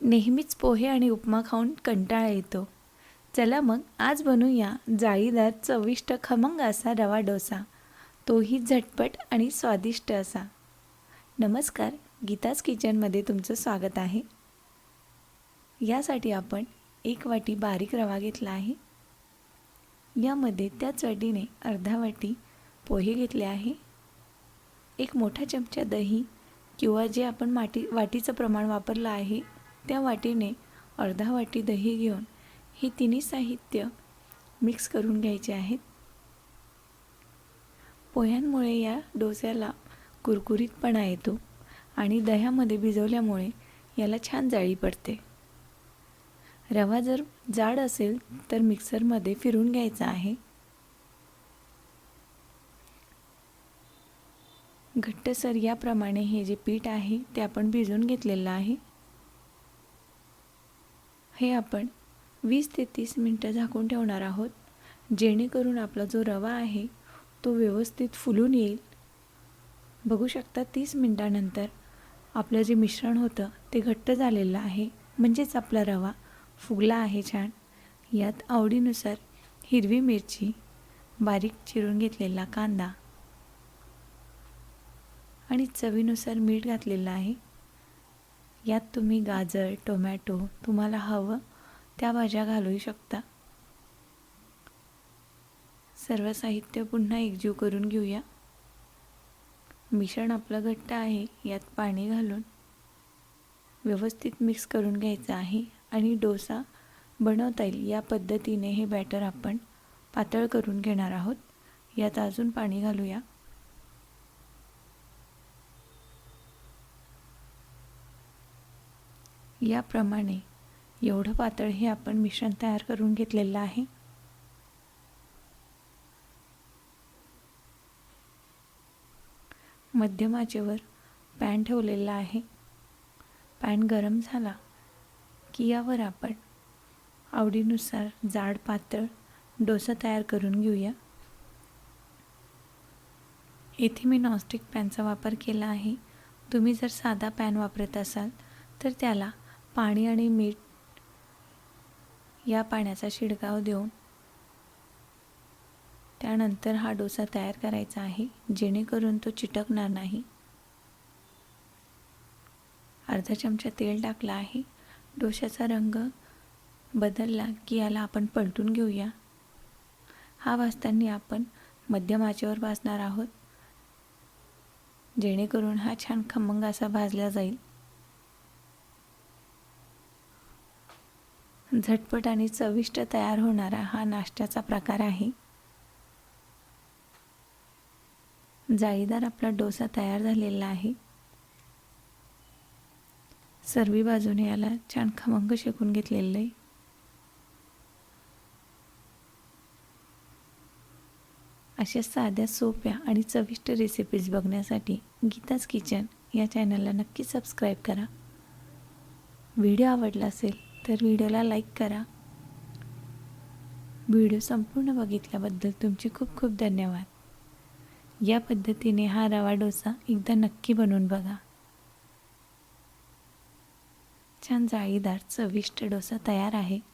नेहमीच पोहे आणि उपमा खाऊन कंटाळा येतो. चला मग आज बनवूया जाळीदार चविष्ट खमंग असा रवा डोसा. तोही झटपट आणि स्वादिष्ट असा. नमस्कार गीताज किचनमध्ये तुमचं स्वागत आहे. यासाठी आपण एक वाटी बारीक रवा घेतला आहे. यामध्ये त्याच वाटीने अर्धा वाटी पोहे घेतले आहे. एक मोठा चमचा दही किंवा जे आपण माटी वाटीचं प्रमाण वापरलं आहे त्या वाटीने अर्धा वाटी दही घेऊन हे तिन्ही साहित्य मिक्स करून घ्यायचे आहेत. पोह्यांमुळे या डोस्याला कुरकुरीतपणा येतो आणि दह्यामध्ये भिजवल्यामुळे याला छान जाळी पडते. रवा जर जाड असेल तर मिक्सरमध्ये फिरून घ्यायचा आहे. घट्टसर याप्रमाणे हे जे पीठ आहे ते आपण भिजून घेतलेलं आहे. हे आपण वीस ते तीस मिनटं झाकून ठेवणार आहोत. जेणेकरून आपला जो रवा आहे तो व्यवस्थित फुलून येईल. बघू शकता तीस मिनटानंतर आपलं जे मिश्रण होतं ते घट्ट झालेलं आहे. म्हणजेच आपला रवा फुगला आहे छान. यात आवडीनुसार हिरवी मिरची बारीक चिरून घेतलेला कांदा आणि चवीनुसार मीठ घातलेलं आहे. यात तुम्ही गाजर टोमॅटो तुम्हाला हवं त्या भाज्या घालू शकता. सर्व साहित्य पुन्हा एकजीव करून घेऊया. मिश्रण आपलं घट्ट आहे यात पाणी घालून व्यवस्थित मिक्स करून घ्यायचं आहे आणि डोसा बनवता येईल. या पद्धतीने हे बॅटर आपण पातळ करून घेणार आहोत. यात अजून पाणी घालूया. याप्रमाणे एवढं पातळ हे आपण मिश्रण तयार करून घेतलेलं आहे. मध्यमाचेवर पॅन ठेवलेला आहे. पॅन गरम झाला की यावर आपण आवडीनुसार जाड पातळ डोसा तयार करून घेऊया. येथे मी नॉनस्टिक पॅनचा वापर केला आहे. तुम्ही जर साधा पॅन वापरत असाल तर त्याला पाणी आणि मीठ या पाण्याचा शिडकाव देऊन त्यानंतर हा डोसा तयार करायचा आहे जेणेकरून तो चिटकणार नाही. अर्धा चमचा तेल टाकला आहे. डोशाचा रंग बदलला की याला आपण पलटून घेऊया. हा भाजताना आपण मध्यम आचेवर भाजणार आहोत जेणेकरून हा छान खमंग असा भाजला जाईल. झटपट आणि चविष्ट तयार होणारा हा नाश्त्याचा प्रकार आहे. जाळीदार आपला डोसा तयार झालेला आहे. सर्वी बाजूने याला छान खमंग शेकून घेतलेलं आहे. अशा साध्या सोप्या आणि चविष्ट रेसिपीज बघण्यासाठी गीताज किचन या चॅनलला नक्की सबस्क्राईब करा. व्हिडिओ आवडला असेल तर व्हिडिओला लाईक करा. व्हिडिओ संपूर्ण बघितल्याबद्दल तुमचे खूप खूप धन्यवाद. या पद्धतीने हा रवा डोसा एकदा नक्की बनवून बघा. छान जाळीदार चविष्ट डोसा तयार आहे.